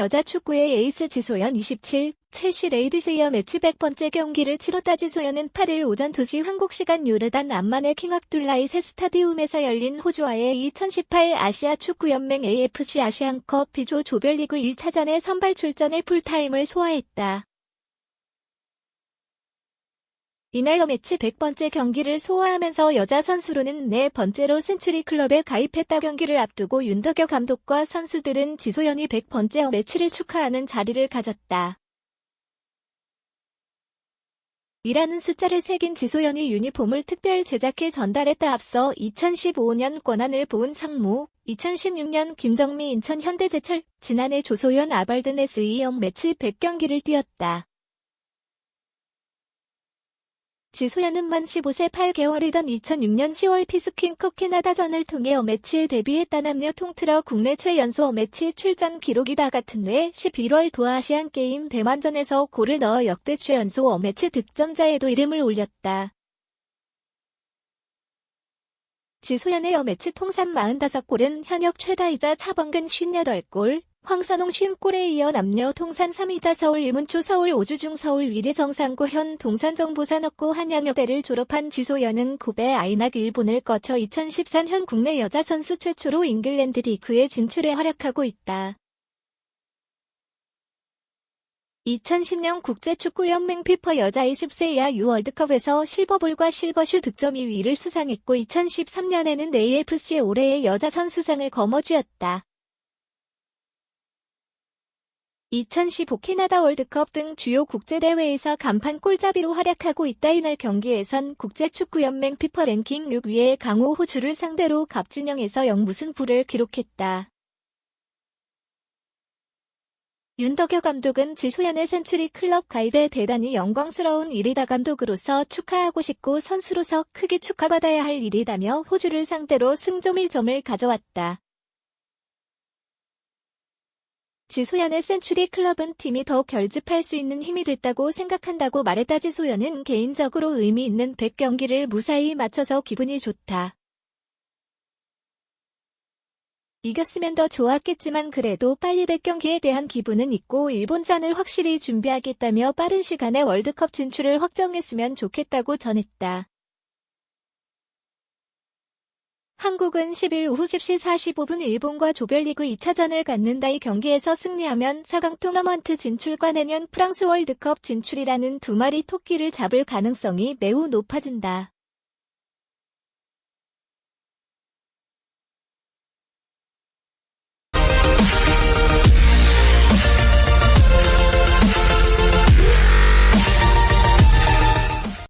여자 축구의 에이스 지소연 27, 첼시 레이드시어 매치 100번째 경기를 치렀다 지소연은 8일 오전 2시 한국 시간 요르단 암만의 킹 압둘라이 세 스타디움에서 열린 호주와의 2018 아시아 축구연맹 AFC 아시안컵 B조 조별리그 1차전에 선발 출전해 풀타임을 소화했다. 이날 매치 100번째 경기를 소화하면서 여자 선수로는 네 번째로 센츄리 클럽에 가입했다 경기를 앞두고 윤덕여 감독과 선수들은 지소연이 100번째 매치를 축하하는 자리를 가졌다. 이라는 숫자를 새긴 지소연이 유니폼을 특별 제작해 전달했다 앞서 2015년 권한을 보은 상무, 2016년 김정미 인천 현대제철, 지난해 조소연 아발드네스 이영 매치 100경기를 뛰었다. 지소연은 만 15세 8개월이던 2006년 10월 피스킹컵 캐나다전을 통해 어매치에 데뷔했다 남녀 통틀어 국내 최연소 어매치 출전 기록이다 같은 외 11월 도아시안게임 대만전에서 골을 넣어 역대 최연소 어매치 득점자에도 이름을 올렸다. 지소연의 어매치 통산 45골은 현역 최다이자 차범근 58골, 황선홍 50골에 이어 남녀 통산 3위다 서울 이문초 서울 오주중 서울 위례 정상고 현 동산정 보산업고 한양여대를 졸업한 지소연은 고베 아이낙 일본을 거쳐 2014년 국내 여자 선수 최초로 잉글랜드 리그에 진출해 활약하고 있다. 2010년 국제축구연맹 피퍼 여자 20세 이하 유 월드컵에서 실버볼과 실버슈 득점 2위를 수상했고 2013년에는 AFC 올해의 여자 선수상을 거머쥐었다. 2015 캐나다 월드컵 등 주요 국제대회에서 간판 골잡이로 활약하고 있다 이날 경기에선 국제축구연맹 피퍼 랭킹 6위의 강호 호주를 상대로 갑진영에서 영무승부를 기록했다. 윤덕여 감독은 지소연의 센츄리 클럽 가입에 대단히 영광스러운 일이다 감독으로서 축하하고 싶고 선수로서 크게 축하받아야 할 일이다며 호주를 상대로 승점 1점을 가져왔다. 지소연의 센츄리 클럽은 팀이 더 결집할 수 있는 힘이 됐다고 생각한다고 말했다. 지소연은 개인적으로 의미 있는 100경기를 무사히 마쳐서 기분이 좋다. 이겼으면 더 좋았겠지만 그래도 빨리 100경기에 대한 기분은 있고 일본전을 확실히 준비하겠다며 빠른 시간에 월드컵 진출을 확정했으면 좋겠다고 전했다. 한국은 10일 오후 10시 45분 일본과 조별리그 2차전을 갖는다. 이 경기에서 승리하면 4강 토너먼트 진출과 내년 프랑스 월드컵 진출이라는 두 마리 토끼를 잡을 가능성이 매우 높아진다.